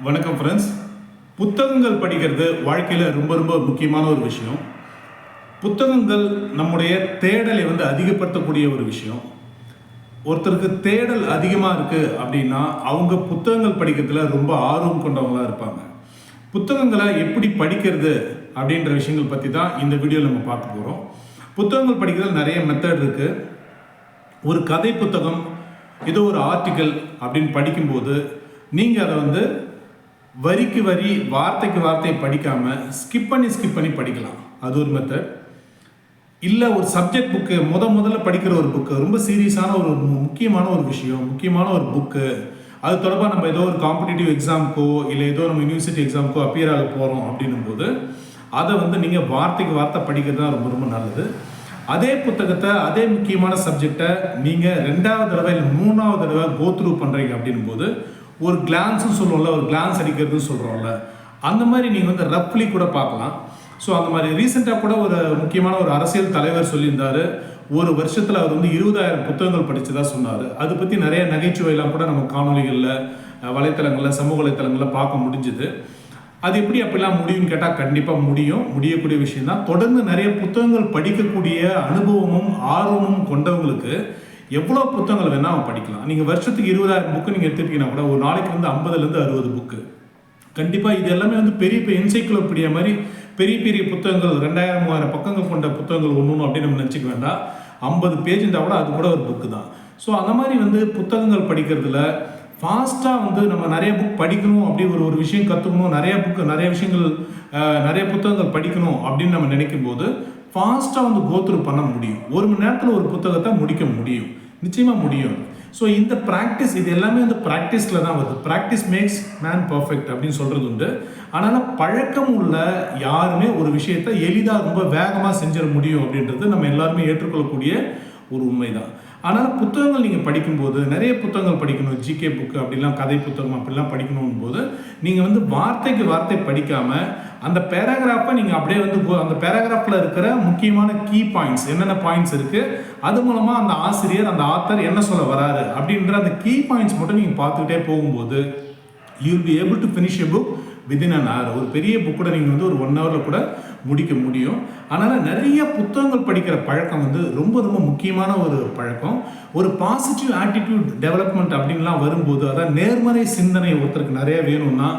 வணக்கம் ஃப்ரெண்ட்ஸ் புத்தகங்கள் படிக்கிறது வாழ்க்கையில் ரொம்ப ரொம்ப முக்கியமான ஒரு விஷயம். புத்தகங்கள் நம்முடைய தேடலை வந்து அதிகப்படுத்தக்கூடிய ஒரு விஷயம். ஒருத்தருக்கு தேடல் அதிகமாக இருக்குது அப்படின்னா அவங்க புத்தகங்கள் படிக்கிறதுல ரொம்ப ஆர்வம் கொண்டவங்களா இருப்பாங்க. புத்தகங்களை எப்படி படிக்கிறது அப்படின்ற விஷயங்கள் பற்றி தான் இந்த வீடியோவில் நம்ம பார்க்க போகிறோம் புத்தகங்கள் படிக்கிறதுல நிறைய மெத்தட் இருக்குது ஒரு கதை புத்தகம் ஏதோ ஒரு ஆர்டிக்கல் அப்படின்னு படிக்கும்போது நீங்கள் அதை வந்து வரிக்கு வரி வார்த்தைக்கு வார்த்தை படிக்காமல் ஸ்கிப் பண்ணி ஸ்கிப் பண்ணி படிக்கலாம். அது ஒரு மெத்தட் இல்லை ஒரு சப்ஜெக்ட் புக்கு முத முதல்ல படிக்கிற ஒரு புக்கு ரொம்ப சீரியஸான ஒரு முக்கியமான ஒரு விஷயம் முக்கியமான ஒரு புக்கு அது தொடர்பாக நம்ம ஏதோ ஒரு காம்படிட்டிவ் எக்ஸாமுக்கோ இல்லை ஏதோ நம்ம யூனிவர்சிட்டி எக்ஸாமுக்கோ அப்பியர் ஆக போகிறோம் அப்படின்னும் போது அதை வந்து நீங்கள் வார்த்தைக்கு வார்த்தை படிக்கிறது தான் ரொம்ப ரொம்ப நல்லது. அதே புத்தகத்தை அதே முக்கியமான சப்ஜெக்டை நீங்கள் ரெண்டாவது தடவை இல்லை மூணாவது தடவை கோத்ரூ பண்ணுறீங்க அப்படின்னும் போது ஒரு கிளான்ஸும் சொல்லுவோம்ல ஒரு கிளான்ஸ் அடிக்கிறதுன்னு சொல்கிறோம்ல அந்த மாதிரி நீங்கள் வந்து ரப்லி கூட பார்க்கலாம். ஸோ அந்த மாதிரி ரீசெண்டாக கூட ஒரு முக்கியமான ஒரு அரசியல் தலைவர் சொல்லியிருந்தார். ஒரு வருஷத்தில் அவர் வந்து இருபதாயிரம் புத்தகங்கள் படித்ததாக சொன்னார். அதை பற்றி நிறைய நகைச்சுவையெல்லாம் கூட நம்ம காணொலிகளில் வலைத்தளங்களில் சமூக வலைத்தளங்களில் பார்க்க முடிஞ்சுது. அது எப்படி அப்படிலாம் முடியும்னு கேட்டால் கண்டிப்பாக முடியும். முடியக்கூடிய விஷயம் தான் தொடர்ந்து நிறைய புத்தகங்கள் படிக்கக்கூடிய அனுபவமும் ஆர்வமும் கொண்டவங்களுக்கு எவ்வளோ புத்தகங்கள் வேணால் அவன் படிக்கலாம். நீங்கள் வருஷத்துக்கு இருபதாயிரம் புக்கு நீங்கள் எடுத்துட்டீங்கன்னா கூட ஒரு நாளைக்கு வந்து ஐம்பதுலேருந்து அறுபது புக்கு கண்டிப்பாக இது எல்லாமே வந்து பெரிய பெரிய என்சைக்ளோபீடியா மாதிரி பெரிய பெரிய புத்தகங்கள் ரெண்டாயிரம் மூவாயிரம் பக்கங்கள் கொண்ட புத்தகங்கள் ஒன்று ஒன்று அப்படின்னு நம்ம நினச்சிக்க வேண்டாம். ஐம்பது பேஜ் இருந்தால் கூட அது கூட ஒரு புக்கு தான். ஸோ அந்த மாதிரி வந்து புத்தகங்கள் படிக்கிறதுல ஃபாஸ்ட்டாக வந்து நம்ம நிறைய புக் படிக்கணும் அப்படி ஒரு ஒரு விஷயம் கற்றுக்கணும் நிறைய புக்கு நிறைய விஷயங்கள் நிறைய புத்தகங்கள் படிக்கணும் அப்படின்னு நம்ம நினைக்கும் போது ஃபாஸ்ட்டாக வந்து கோத்ரூ பண்ண முடியும். ஒரு மணி நேரத்தில் ஒரு புத்தகத்தை முடிக்க முடியும். நிச்சயமாக முடியும். ஸோ இந்த ப்ராக்டிஸ் இது எல்லாமே வந்து ப்ராக்டிஸில் தான் வருது. ப்ராக்டிஸ் மேக்ஸ் மேன் பர்ஃபெக்ட் அப்படின்னு சொல்கிறது உண்டு. ஆனால் பழக்கம் உள்ள யாருமே ஒரு விஷயத்தை எளிதாக ரொம்ப வேகமாக செஞ்சிட முடியும் அப்படின்றது நம்ம எல்லாருமே ஏற்றுக்கொள்ளக்கூடிய ஒரு உண்மைதான். ஆனால் புத்தகங்கள் நீங்கள் படிக்கும்போது நிறைய புத்தகங்கள் படிக்கணும் ஜிகே புக்கு அப்படிலாம் கதை புத்தகம் அப்படிலாம் படிக்கணும் போது நீங்கள் வந்து வார்த்தைக்கு வார்த்தை படிக்காமல் அந்த பேராகிராஃபை நீங்கள் அப்படியே வந்து போ- அந்த பேராகிராஃபில் இருக்கிற முக்கியமான கீ பாயிண்ட்ஸ் என்னென்ன பாயிண்ட்ஸ் இருக்குது அது மூலமாக அந்த ஆசிரியர் அந்த ஆத்தர் என்ன சொல்ல வராரு அப்படின்ற அந்த கீ பாயிண்ட்ஸ் மட்டும் நீங்கள் பார்த்துக்கிட்டே போகும்போது you will be able to finish a book within an hour ஒரு பெரிய புக்கோட நீங்கள் வந்து ஒரு ஒன் ஹவரில் கூட முடிக்க முடியும். அதனால் நிறைய புத்தகங்கள் படிக்கிற பழக்கம் வந்து ரொம்ப ரொம்ப முக்கியமான ஒரு பழக்கம். ஒரு பாசிட்டிவ் ஆட்டிடியூட் டெவலப்மெண்ட் அப்படின்லாம் வரும்போது அதான் நேர்மறை சிந்தனை ஒருத்தருக்கு நிறைய வேணும்னா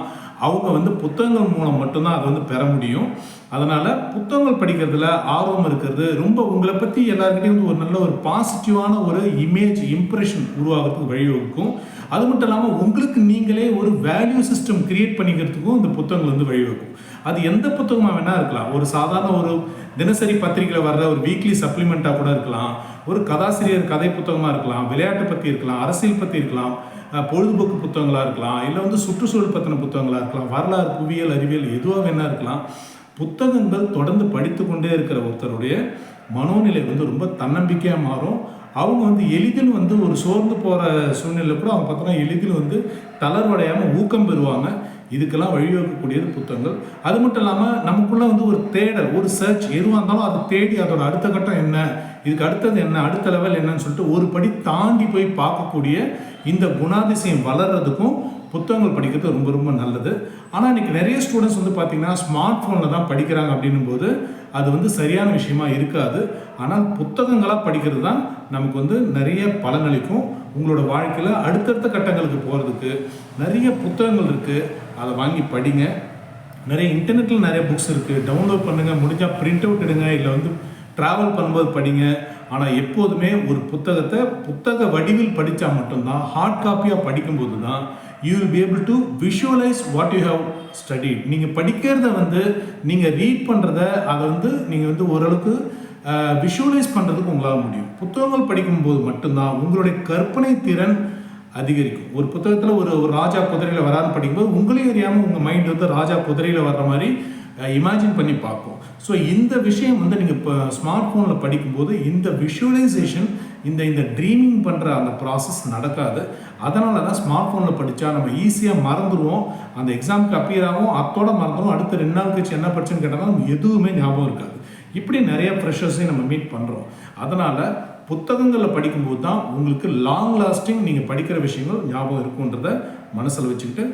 அவங்க வந்து புத்தகங்கள் மூலம் மட்டும்தான் அதை வந்து பெற முடியும். அதனால் புத்தகங்கள் படிக்கிறதுல ஆர்வம் இருக்கிறது ரொம்ப உங்களை பற்றி எல்லாருக்கிட்டையும் வந்து ஒரு நல்ல ஒரு பாசிட்டிவான ஒரு இமேஜ் இம்ப்ரெஷன் உருவாகிறதுக்கு வழிவகுக்கும். அது மட்டும் இல்லாமல் உங்களுக்கு நீங்களே ஒரு வேல்யூ சிஸ்டம் கிரியேட் பண்ணிக்கிறதுக்கும் இந்த புத்தகங்கள் வந்து வழிவகுக்கும் அது எந்த புத்தகமாக வேணால் இருக்கலாம். ஒரு சாதாரண ஒரு தினசரி பத்திரிகையில் வர்ற ஒரு வீக்லி சப்ளிமெண்ட்டாக கூட இருக்கலாம். ஒரு கதாசிரியர் கதை புத்தகமாக இருக்கலாம். விளையாட்டு பற்றி இருக்கலாம். அரசியல் பற்றி இருக்கலாம். பொழுதுபோக்கு புத்தகங்களாக இருக்கலாம். இல்லை வந்து சுற்றுச்சூழல் பற்றின புத்தகங்களாக இருக்கலாம். வரலாறு புவியியல் அறிவியல் எதுவாக வேணா இருக்கலாம். புத்தகங்கள் தொடர்ந்து படித்து கொண்டே இருக்கிற ஒருத்தருடைய மனோநிலை வந்து ரொம்ப தன்னம்பிக்கையாக மாறும். அவங்க வந்து எளிதில் வந்து ஒரு சோர்ந்து போகிற சூழ்நிலை கூட அவங்க பார்த்தோன்னா எளிதில் வந்து தளர்வடையாமல் ஊக்கம் பெறுவாங்க. இதுக்கெல்லாம் வழிவகுக்கக்கூடியது புத்தகங்கள். அது மட்டும் இல்லாமல் நமக்குள்ள வந்து ஒரு தேடல் ஒரு சர்ச் எதுவாக இருந்தாலும் அதை தேடி அதோட அடுத்த கட்டம் என்ன இதுக்கு அடுத்தது என்ன அடுத்த லெவல் என்னன்னு சொல்லிட்டு ஒரு படி தாண்டி போய் பார்க்கக்கூடிய இந்த குணாதிசயம் வளர்கிறதுக்கும் புத்தகங்கள் படிக்கிறது ரொம்ப ரொம்ப நல்லது. ஆனால் இன்றைக்கி நிறைய ஸ்டூடெண்ட்ஸ் வந்து பார்த்திங்கன்னா ஸ்மார்ட் ஃபோனில் தான் படிக்கிறாங்க அப்படின்னும் போது அது வந்து சரியான விஷயமா இருக்காது. ஆனால் புத்தகங்களாக படிக்கிறது தான் நமக்கு வந்து நிறைய பலனளிக்கும். உங்களோட வாழ்க்கையில் அடுத்தடுத்த கட்டங்களுக்கு போகிறதுக்கு நிறைய புத்தகங்கள் இருக்குது அதை வாங்கி படிங்க. நிறைய இன்டர்நெட்டில் நிறைய புக்ஸ் இருக்குது டவுன்லோட் பண்ணுங்கள் முடிஞ்சால் பிரிண்ட் அவுட் எடுங்க. இல்லை வந்து ட்ராவல் பண்ணும்போது படிங்க. ஆனால் எப்போதுமே ஒரு புத்தகத்தை புத்தக வடிவில் படித்தா மட்டும்தான் ஹார்ட் காப்பியாக படிக்கும்போது தான் you will be able to visualise what you have studied நீங்கள் படிக்கிறத வந்து நீங்கள் ரீட் பண்ணுறத அதை வந்து நீங்கள் வந்து ஓரளவுக்கு விஷுவலைஸ் பண்ணுறதுக்கு உங்களால் முடியும். புத்தகங்கள் படிக்கும்போது மட்டும்தான் உங்களுடைய கற்பனை திறன் அதிகரிக்கும். ஒரு புத்தகத்தில் ஒரு ஒரு ராஜா குதிரையில் வரான்னு படிக்கும்போது உங்களையும் அறியாமல் உங்கள் மைண்ட் வந்து ராஜா குதிரையில் வர்ற மாதிரி இமேஜின் பண்ணி பார்ப்போம். ஸோ இந்த விஷயம் வந்து நீங்கள் இப்போ ஸ்மார்ட் ஃபோனில் படிக்கும்போது இந்த விஷுவலைசேஷன் இந்த இந்த ட்ரீமிங் பண்ணுற அந்த ப்ராசஸ் நடக்காது. அதனால தான் ஸ்மார்ட் ஃபோனில் படித்தா நம்ம ஈஸியாக மறந்துடுவோம் அந்த எக்ஸாமுக்கு அப்பியர் ஆகும். அத்தோட மறந்துடுவோம் அடுத்த ரெண்டு நாள் கழிச்சு என்ன படிச்சுன்னு கேட்டாலும் நமக்கு எதுவுமே ஞாபகம் இருக்காது. இப்படி நிறைய ஃப்ரெஷர்ஸையும் நம்ம மீட் பண்ணுறோம் அதனால் புத்தகங்களில் படிக்கும்போது தான் உங்களுக்கு லாங் லாஸ்டிங் நீங்கள் படிக்கிற விஷயங்கள் ஞாபகம் இருக்குன்றத மனசில் வச்சுக்கிட்டு